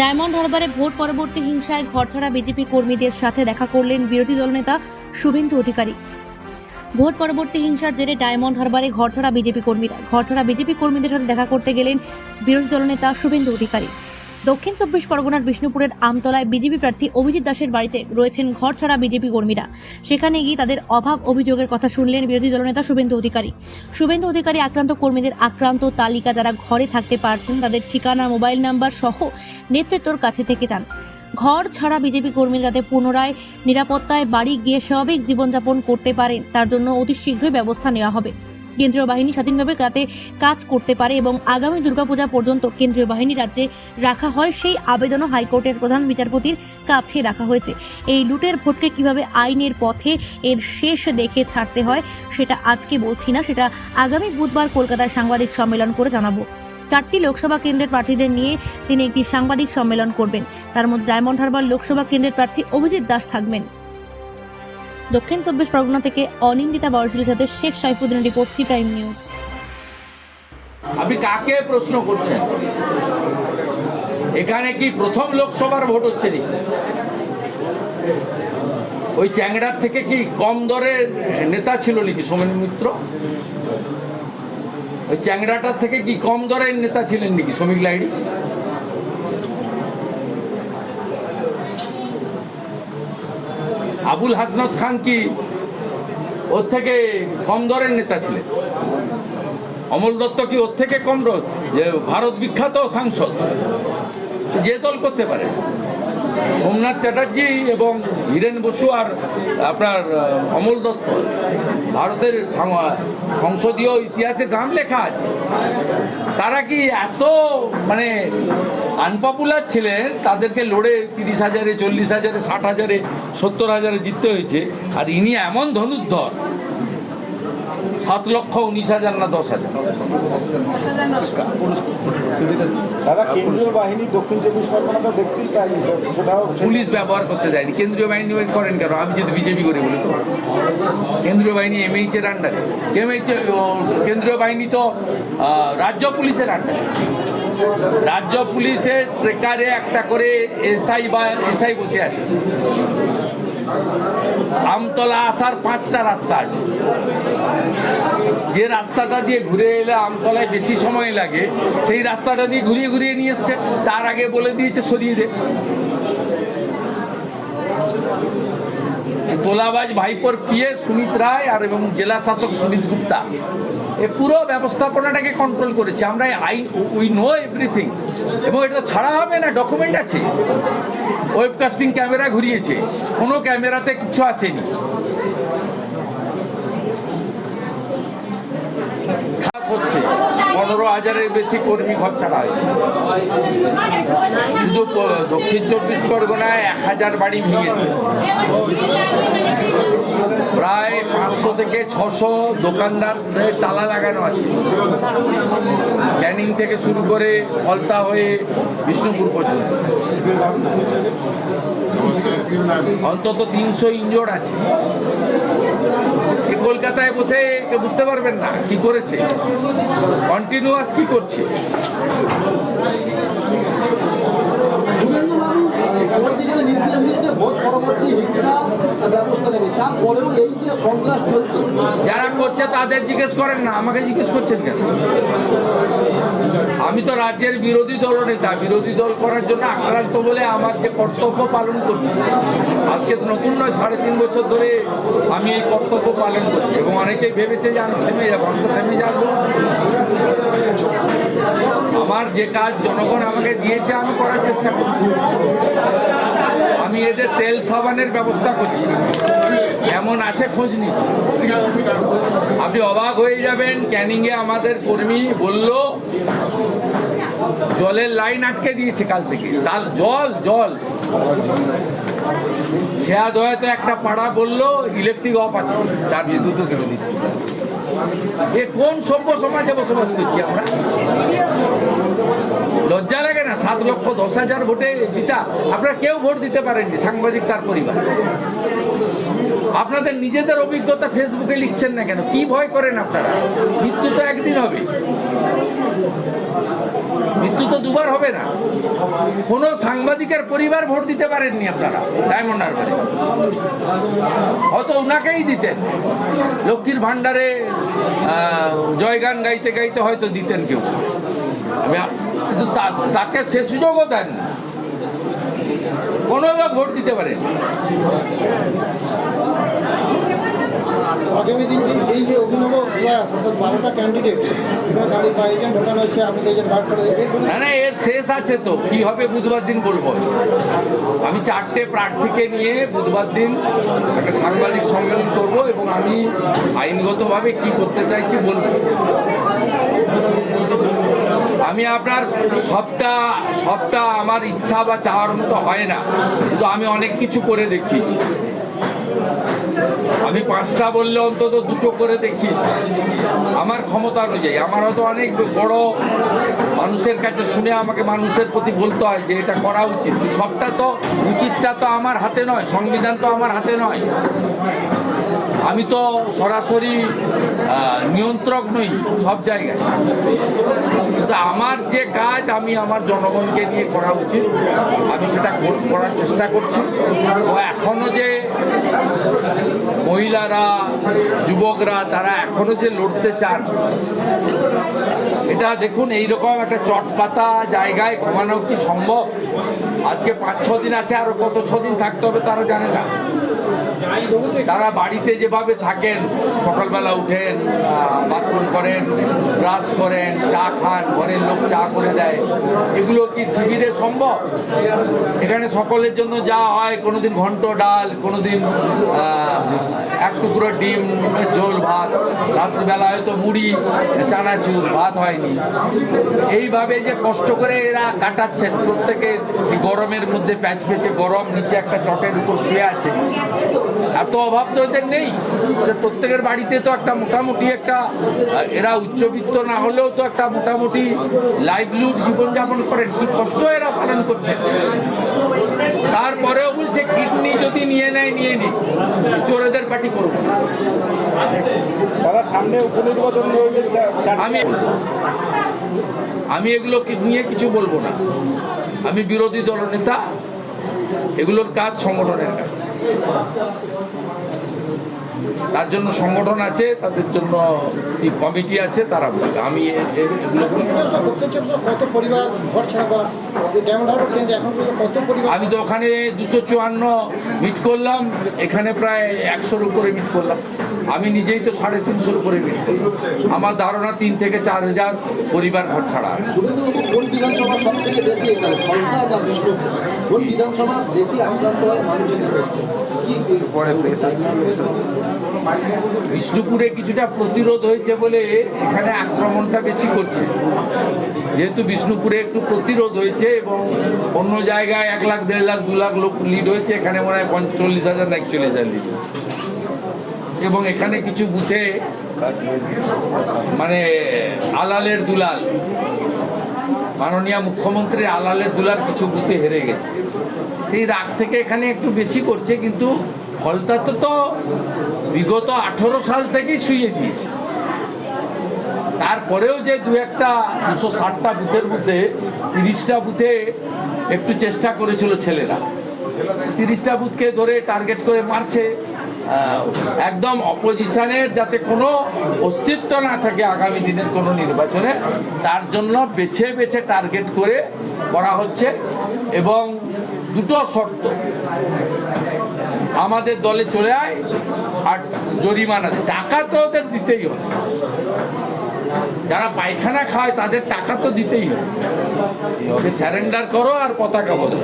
Diamond হারবারে vote পরবর্তী হিংসায় ঘরছাড়া BJP কর্মীদের সাথে দেখা করলেন বিরোধী দলনেতা শুভেন্দু অধিকারী। ভোট পরবর্তী হিংসার জেরে ডায়মন্ড হারবারে ঘরছাড়া বিজেপি কর্মীরা ঘরছাড়া বিজেপি কর্মীদের সাথে দেখা করতে গেলেন বিরোধী দলনেতা শুভেন্দু অধিকারী। দক্ষিণ চব্বিশ পরগনার বিষ্ণুপুরের আমতলায় বিজেপি প্রার্থী অভিজিৎ দাসের বাড়িতে রয়েছেন ঘর ছাড়া বিজেপি কর্মীরা। সেখানে গিয়ে তাদের অভাব অভিযোগের কথা শুনলেন বিরোধী দলনেতা শুভেন্দু অধিকারী। শুভেন্দু অধিকারী আক্রান্ত কর্মীদের আক্রান্ত তালিকা যারা ঘরে থাকতে পারছেন, তাদের ঠিকানা, মোবাইল নাম্বার সহ নেতৃত্বর কাছে থেকে যান। ঘর ছাড়া বিজেপি কর্মীরা যাতে পুনরায় নিরাপত্তায় বাড়ি গিয়ে স্বাভাবিক জীবনযাপন করতে পারেন, তার জন্য অতি শীঘ্রই ব্যবস্থা নেওয়া হবে। কেন্দ্রীয় বাহিনী স্বাধীনভাবে যাতে কাজ করতে পারে এবং আগামী দুর্গাপূজা পর্যন্ত কেন্দ্রীয় বাহিনী রাজ্যে রাখা হয়, সেই আবেদনও হাইকোর্টের প্রধান বিচারপতির কাছে রাখা হয়েছে। এই লুটের ভোটকে কীভাবে আইনের পথে এর শেষ দেখে ছাড়তে হয়, সেটা আজকে বলছি না। সেটা আগামী বুধবার কলকাতায় সাংবাদিক সম্মেলন করে জানাব। চারটি লোকসভা কেন্দ্রের প্রার্থীদের নিয়ে তিনি একটি সাংবাদিক সম্মেলন করবেন। তার মধ্যে ডায়মন্ড হারবার লোকসভা কেন্দ্রের প্রার্থী অভিজিৎ দাস থাকবেন। দক্ষিণ চব্বিশ পরগনা থেকে অনিন্দিতা বর্ষিলের সাথে Sheikh Saifuddin report, C prime news. আপনি কাকে প্রশ্ন করছেন? এখানে কি প্রথম লোকসভার ভোট হচ্ছে নাকি? ওই চ্যাংড়ার থেকে কি কম দরের নেতা ছিল নাকি সোমেন মিত্র? ওই চ্যাংড়াটার থেকে কি কম দরের নেতা ছিলেন নাকি শ্রমিক লাইড়ি আবুল হাসনাত খান কি ওর থেকে কম দরের নেতা ছিলেন? অমল দত্ত কি ওর থেকে কম যে ভারত বিখ্যাত সাংসদ। যে দল করতে পারে। সোমনাথ চ্যাটার্জি এবং হীরেন বসু আর আপনার অমল দত্ত। ভারতের সংসদীয় ইতিহাসে নাম লেখা আছে। তারা কি এত মানে আনপপুলার ছিলেন তাদেরকে লড়ে তিরিশ হাজারে চল্লিশ হাজারে ষাট হাজারে সত্তর হাজারে জিততে হয়েছে। আর ইনি এমন ধনুর্ধর সাত লক্ষ উনিশ হাজার না দশ হাজার? দাদা কেন্দ্রীয় বাহিনী দক্ষিণ চব্বিশ পরগনাতে দেখতেই পাইনি সেটাও পুলিশ ব্যবহার করতে দেয়নি। কেন্দ্রীয় বাহিনী করেন কেন? আমি যদি বিজেপি করি বলি তো। কেন্দ্রীয় বাহিনী এমএইচ এর আন্ডারে এমএইচ কেন্দ্রীয় বাহিনী তো রাজ্য পুলিশের আন্ডারে রাজ্য পুলিশের ট্রেকারে একটা করে এসআই বা এসআই বসে আছে। আমতলা আসার পাঁচটা রাস্তা আছে। যে রাস্তাটা দিয়ে ঘুরে এলে আমতলায় বেশি সময় লাগে, সেই রাস্তাটা দিয়ে ঘুরিয়ে ঘুরিয়ে নিয়ে এসছে। তার আগে বলে দিয়েছে সরিয়ে দে। তোলাবাজ ভাইপোর পিয়ে সুমিত রায় আর এবং জেলা শাসক সুনীত গুপ্তা। এ পুরো ব্যবস্থাপনাটাকে কন্ট্রোল করেছে। আমরা আই উই নো এভরিথিং এবং এটা ছাড়া হবে না ডকুমেন্ট আছে। ওয়েবকাস্টিং ক্যামেরা ঘুরিয়েছে। কোনো ক্যামেরাতে কিছু আসেনি। খাস হচ্ছে। পনেরো হাজারের বেশি কর্মী ঘর ছাড়া শুধু দক্ষিণ চব্বিশ পরগনায় এক হাজার বাড়ি ভেঙেছে। প্রায় পাঁচশো থেকে ছশো দোকানদার তালা লাগানো আছে। ক্যানিং থেকে শুরু করে ফলতা হয়ে বিষ্ণুপুর পর্যন্ত। অন্তত তিনশো ইঞ্জোর আছে। কলকাতায় বসে বুঝতে পারবেন না কি করেছে। কন্টিনিউয়াস কি করছে শুভেন্দুবাবু পরবর্তীকালে নির্দেশ দিয়েছে ভোট যারা করছে তাদের জিজ্ঞেস করেন না, আমাকে জিজ্ঞেস করছেন কেন? আমি তো রাজ্যের বিরোধী দল নেতা, বিরোধী দল করার জন্য আক্রান্ত বলে আমার যে কর্তব্য পালন করছি, আজকে তো নতুন নয়, সাড়ে তিন বছর ধরে আমি এই কর্তব্য পালন করছি এবং অনেকেই ভেবেছে যে আমি থেমে যাব, আমি তো থেমে যাব। আমার যে কাজ জনগণ আমাকে দিয়েছে, আমি করার চেষ্টা করছি। আমি এদের তেল সাবানের ব্যবস্থা করছি। এমন আছে খোঁজ নিচ্ছি। আপনি অবাক হয়ে যাবেন, ক্যানিংয়ে আমাদের কর্মী বলল, জলের লাইন আটকে দিয়েছে কাল থেকে। তাল, জল জল। খেয়া দয়াতে একটা পাড়া বলল, ইলেকট্রিক অফ আছে। চার বিদ্যুৎও কেটে দিচ্ছে। এ কোন সভ্য সমাজে বসবাস করছি আমরা? লজ্জা লাগে না? সাত লক্ষ দশ হাজার ভোটে জিতা। আপনারা কেউ ভোট দিতে পারেননি, সাংবাদিক তার পরিবার। আপনাদের নিজেদের অভিজ্ঞতা ফেসবুকে লিখছেন না কেন? কি ভয় করেন আপনারা? মৃত্যু তো একদিন হবে। মৃত্যু তো দুবার হবে না। কোনো সাংবাদিকের পরিবার ভোট দিতে পারেননি আপনারা, ডায়মন্ড হারবারে। হয়তো ওনাকেই দিতেন। লক্ষ্মীর ভাণ্ডারে জয়গান গাইতে গাইতে হয়তো দিতেন কেউ। কিন্তু তাকে সে সুযোগও দেন কোনো লোক ভোট দিতে পারেন। আগামী দিন এই- যে অভিনব প্রয়াস অর্থাৎ বারোটা ক্যান্ডিডেট এখানে বা এজেন্ট ঢোকানো হচ্ছে আপনি এজেন্ট বার করে না না, এর শেষ আছে তো। কি হবে বুধবার দিন বলব? আমি চারটে প্রার্থীকে নিয়ে বুধবার দিন একটা সাংবাদিক সম্মেলন করব এবং আমি আইনগতভাবে কি করতে চাইছি বলব। আমি আপনার সবটা সবটা আমার ইচ্ছা বা চাওয়ার মতো হয় না, কিন্তু আমি অনেক কিছু করে দেখিয়েছি। আমি পাঁচটা বললে অন্তত দুটো করে দেখিয়েছি। আমার ক্ষমতা অনুযায়ী। আমার হয়তো অনেক বড় মানুষের কাছে শুনে আমাকে মানুষের প্রতি বলতে হয় যে এটা করা উচিত। সবটা তো উচিতটা তো আমার হাতে নয়, সংবিধান তো আমার হাতে নয়। আমি তো সরাসরি নিয়ন্ত্রক নই, সব জায়গায়। কিন্তু আমার যে কাজ আমি আমার জনগণকে নিয়ে করা উচিত, আমি সেটা করার চেষ্টা করছি। ও এখনও যে মহিলারা, যুবকরা, তারা এখনও যে লড়তে চান, এটা দেখুন, এইরকম একটা চটপাতা জায়গায় কমানো কি সম্ভব? আজকে পাঁচ ছ দিন আছে, আরও কত ছ দিন থাকতে হবে তারা জানে না। তারা বাড়িতে যেভাবে থাকেন, সকালবেলা উঠেন বাথরুম করেন ব্রাশ করেন, চা খান, ঘরের লোক চা করে দেয়। এগুলো কি শিবিরে সম্ভব? এখানে সকলের জন্য যা হয়, কোনোদিন ঘন্ট ডাল, কোনোদিন এক টুকরো ডিম, ঝোল, ভাত। রাত্রিবেলা হয়তো মুড়ি, চানাচুর, ভাত হয়নি। এইভাবে যে কষ্ট করে এরা কাটাচ্ছেন প্রত্যেকে গরমের মধ্যে প্যাচ প্যাচে গরম, নিচে একটা চটের উপর শুয়ে আছে। এত অভাব তো এদের নেই। প্রত্যেকের বাড়িতে তো একটা মোটামুটি একটা এরা উচ্চবিত্ত না হলেও তো একটা মোটামুটি লাইভলিহুড জীবনযাপন করেন। কি কষ্ট এরা পালন করছেন। তারপরেও বলছে কিডনি যদি নিয়ে নেয় নিয়ে নি চোরেদের পার্টি করব সামনে উপনির্বাচন রয়েছে আমি আমি এগুলো নিয়ে কিছু বলব না। আমি বিরোধী দলনেতা এগুলোর কাজ সংগঠনের কাজ। তার জন্য সংগঠন আছে তাদের জন্য যে কমিটি আছে তারা বলবে। আমি এগুলো আমি তো ওখানে দুশো চুয়ান্ন মিট করলাম এখানে প্রায় একশোর উপরে মিট করলাম। আমি নিজেই তো সাড়ে তিনশোর উপরে মিট করলাম। আমার ধারণা তিন থেকে চার হাজার পরিবার ঘর ছাড়া আছে। বিধানসভা বেশি আক্রান্ত হয় মানুষের পরে বিষ্ণুপুরে কিছুটা প্রতিরোধ হয়েছে বলে এখানে আক্রমণটা বেশি করছে। যেহেতু বিষ্ণুপুরে একটু প্রতিরোধ হয়েছে এবং অন্য জায়গায় এক লাখ, দেড় লাখ, দু লাখ লোক লিড হয়েছে, এখানে মনে হয় পঞ্চল্লিশ হাজার না একচল্লিশ হাজার লিড এবং এখানে কিছু বুথে মানে আলালের দুলাল, মাননীয় মুখ্যমন্ত্রীর আলালের দুলাল কিছু বুথে হেরে গেছে। সেই রাগ থেকে এখানে একটু বেশি করছে, কিন্তু ফলতা তো বিগত আঠেরো সাল থেকেই শুয়ে দিয়েছে। তারপরেও যে দু একটা দুশো ষাটটা বুথের মধ্যে, তিরিশটা বুথে একটু চেষ্টা করেছিল ছেলেরা। তিরিশটা বুথকে ধরে টার্গেট করে মারছে। একদম অপোজিশনের যাতে কোনো অস্তিত্ব না থাকে আগামী দিনের কোনো নির্বাচনে, তার জন্য বেছে বেছে টার্গেট করে করা হচ্ছে। এবং দুটো শর্ত আমাদের দলে চলে আয় আর জরিমানা টাকা তো ওদের দিতেই হবে। যারা পায়খানা খায়, তাদের টাকা তো দিতেই হবে। স্যারেন্ডার করো আর পতাকা বদল।